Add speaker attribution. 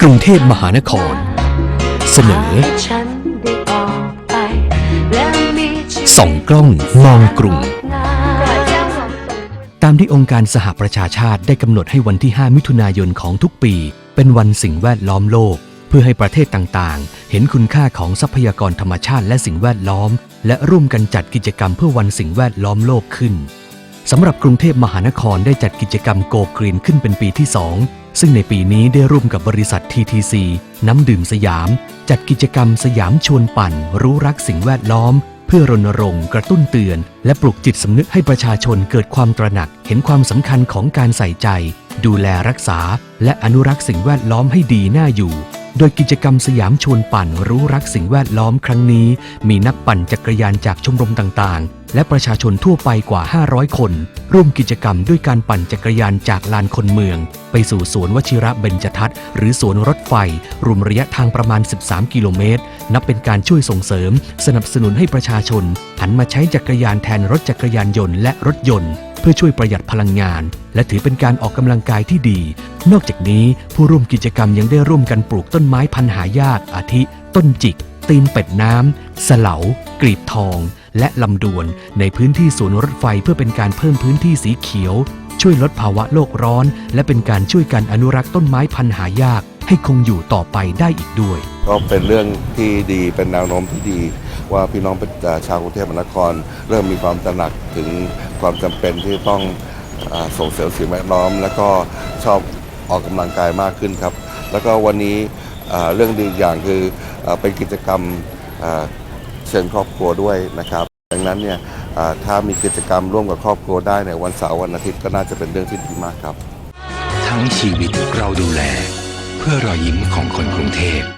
Speaker 1: กรุงเทพมหานคร เสนอส่องกล้องมองกรุง ตามที่องค์การสหประชาชาติได้กำหนดให้วันที่ 5 มิถุนายนของทุกปี เป็นวันสิ่งแวดล้อมโลก เพื่อให้ประเทศต่างๆ เห็นคุณค่าของทรัพยากรธรรมชาติและสิ่งแวดล้อม และร่วมกันจัดกิจกรรมเพื่อวันสิ่งแวดล้อมโลกขึ้นสำหรับกรุงเทพมหานครได้จัดกิจกรรมโกกรีนขึ้นเป็นปีที่ 2 ซึ่งในปีนี้ได้ร่วมกับบริษัท TTC น้ำดื่มสยาม จัดกิจกรรมสยามชวนปั่น รู้รักสิ่งแวดล้อม เพื่อรณรงค์ กระตุ้นเตือน และปลุกจิตสำนึกให้ประชาชนเกิดความตระหนัก เห็นความสำคัญของการใส่ใจ ดูแลรักษา และอนุรักษ์สิ่งแวดล้อมให้ดีน่าอยู่ โดยกิจกรรมสยามชวนปั่นรู้รักสิ่งแวดล้อมครั้งนี้ มีนักปั่นจักรยานจากชมรมต่างๆ และประชาชนทั่วไปกว่า 500 คน ร่วมกิจกรรมด้วยการปั่นจักรยานจากลานคนเมือง ไปสู่สวนวชิระเบญจทัศน์หรือสวนรถไฟ รวมระยะทางประมาณ 13 กิโลเมตร นับเป็นการช่วยส่งเสริม สนับสนุนให้ประชาชนหันมาใช้จักรยานแทนรถจักรยานยนต์และรถยนต์ เพื่อช่วยประหยัดพลังงาน และถือเป็นการออกกำลังกายที่ดี นอกจากนี้ผู้ร่วมกิจกรรมยังได้ร่วมกันปลูกต้นไม้พันหายากอาทิ ต้นจิก ตีนเป็ดน้ำสเหลากรีบทอง และลำดวน ในพื้นที่สวนรถไฟเพื่อเป็นการเพิ่มพื้นที่สีเขียว ช่วยลดภาวะโลกร้อน และเป็นการช่วยกันอนุรักษ์ต้นไม้พันหายาก ให้คงอยู่ต่อไปได้อีกด้วย
Speaker 2: ก็เป็นเรื่องที่ดีเป็นแนวโน้มที่ดี ว่าพี่น้องประชาชาวกรุงเทพมหานคร เริ่มมีความตระหนักถึงความจำเป็นที่ต้องอส่งเสริมสิ่งแวดล้อม และก็ชอบออกกำลังกายมากขึ้นครับ แล้วก็วันนี้เรื่องดีอีกอย่างคืออเป็นกิจกรรมเชิญครอบครัวด้วยนะครับดังนั้นเนี่ยถ้ามีกิจกรรมร่วมกับครอบครัวได้ในวันเสาร์วันอาทิตย์ก็น่าจะเป็นเรื่องที่ดีมากครับ
Speaker 3: ทั้งชีวิตเราดูแล เพื่อรอยยิ้มของคนกรุงเทพ